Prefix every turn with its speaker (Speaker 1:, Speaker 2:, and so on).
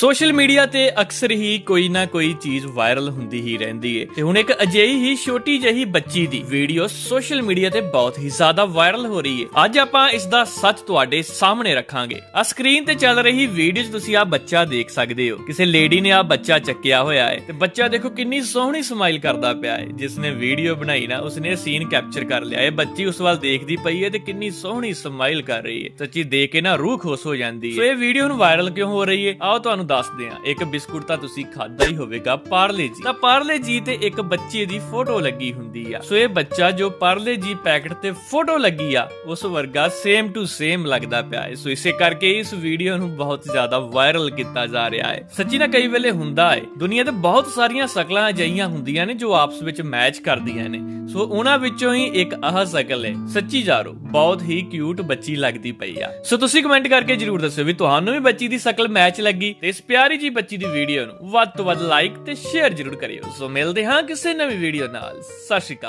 Speaker 1: Social media ਤੇ ਅਕਸਰ ਹੀ ਕੋਈ ਨਾ ਕੋਈ ਚੀਜ਼ ਵਾਇਰਲ ਹੁੰਦੀ ਹੀ ਰਹਿੰਦੀ ਏ। ਤੇ ਹੁਣ ਇੱਕ ਅਜਿਹੀ ਹੀ ਛੋਟੀ ਜਿਹੀ ਬੱਚੀ ਦੀ ਵੀਡੀਓ ਸੋਸ਼ਲ ਮੀਡੀਆ ਤੇ ਬਹੁਤ ਹੀ ਜ਼ਿਆਦਾ ਵਾਇਰਲ ਹੋ ਰਹੀ ਏ। ਅੱਜ ਆਪਾਂ ਇਸ ਦਾ ਸੱਚ ਤੁਹਾਡੇ ਸਾਹਮਣੇ ਰੱਖਾਂਗੇ। ਆ ਸਕਰੀਨ ਤੇ ਚੱਲ ਰਹੀ ਵੀਡੀਓ 'ਚ ਤੁਸੀਂ ਆ ਬੱਚਾ ਦੇਖ ਸਕਦੇ ਹੋ। ਕਿਸੇ ਲੇਡੀ ਨੇ ਆ ਬੱਚਾ ਚੱਕਿਆ ਹੋਇਆ ਏ। ਤੇ ਬੱਚਾ ਦੇਖੋ ਕਿੰਨੀ ਸੋਹਣੀ ਸਮਾਈਲ ਕਰਦਾ ਪਿਆ ਏ। ਜਿਸ ਨੇ ਵੀਡੀਓ ਬਣਾਈ ਨਾ, ਉਸਨੇ ਸੀਨ ਕੈਪਚਰ ਕਰ ਲਿਆ ਏ। ਬੱਚੀ ਉਸ ਵੱਲ ਦੇਖਦੀ ਪਈ ਏ ਤੇ ਕਿੰਨੀ ਸੋਹਣੀ ਸਮਾਈਲ ਕਰ ਰਹੀ ਏ। ਸੱਚੀ ਦੇਖ ਕੇ ਨਾ ਰੂਹ ਖੁਸ਼ ਹੋ ਜਾਂਦੀ ਏ। ਸੋ ਇਹ ਵੀਡੀਓ ਹੁਣ ਵਾਇਰਲ ਕਿਉਂ ਹੋ ਰਹੀ ਏ? ਆਓ ਤੁਹਾਨੂੰ ਦੱਸਦੇ ਹਾਂ ਇੱਕ ਬਿਸਕੁਟ ਤਾਂ ਤੁਸੀਂ ਖਾਦਾ ਹੀ ਹੋਵੇਗਾ, ਪਾਰਲੇ ਜੀ। ਤਾਂ ਪਾਰਲੇ ਜੀ ਤੇ ਇੱਕ ਬੱਚੇ ਦੀ ਫੋਟੋ ਲੱਗੀ ਹੁੰਦੀ ਆ। ਸੋ ਇਹ ਬੱਚਾ ਜੋ ਪਾਰਲੇ ਜੀ ਪੈਕਟ ਤੇ ਫੋਟੋ ਲੱਗੀ ਆ, ਉਸ ਵਰਗਾ ਸੇਮ ਟੂ ਸੇਮ ਲੱਗਦਾ ਪਿਆ ਹੈ ਸੋ ਇਸੇ ਕਰਕੇ ਇਸ ਵੀਡੀਓ ਨੂੰ ਬਹੁਤ ਜ਼ਿਆਦਾ ਵਾਇਰਲ ਕੀਤਾ ਜਾ ਰਿਹਾ ਹੈ ਸੱਚੀ ਨਾ ਕਈ ਵੇਲੇ ਹੁੰਦਾ ਹੈ ਦੁਨੀਆ ਤੇ ਬਹੁਤ ਸਾਰੀਆਂ ਸ਼ਕਲਾਂ ਅਜਿਹੀਆਂ ਹੁੰਦੀਆਂ ਨੇ ਜੋ ਆਪਸ ਵਿੱਚ ਮੈਚ ਕਰਦੀਆਂ ਨੇ। ਸੋ ਉਹਨਾਂ ਵਿੱਚੋਂ ਹੀ ਇੱਕ ਆਹ ਸ਼ਕਲ ਹੈ ਸੱਚੀ ਜਾਰੋ, ਬਹੁਤ ਹੀ ਕਿਊਟ ਬੱਚੀ ਲੱਗਦੀ ਪਈ ਆ। ਸੋ ਤੁਸੀਂ ਕਮੈਂਟ ਕਰਕੇ ਜਰੂਰ ਦੱਸਿਓ ਵੀ ਤੁਹਾਨੂੰ ਵੀ ਬੱਚੀ ਦੀ ਸ਼ਕਲ ਮੈਚ ਲੱਗੀ ਤੇ ਇਸ ਪਿਆਰੀ ਜੀ ਬੱਚੀ ਦੀ ਵੀਡੀਓ ਨੂੰ ਵੱਧ ਤੋਂ ਵੱਧ ਲਾਈਕ ਤੇ ਸ਼ੇਅਰ ਜਰੂਰ ਕਰਿਓ। ਸੋ ਮਿਲਦੇ ਹਾਂ ਕਿਸੇ ਨਵੀਂ ਵੀਡੀਓ ਨਾਲ। ਸਤਿ ਸ਼੍ਰੀ ਅਕਾਲ।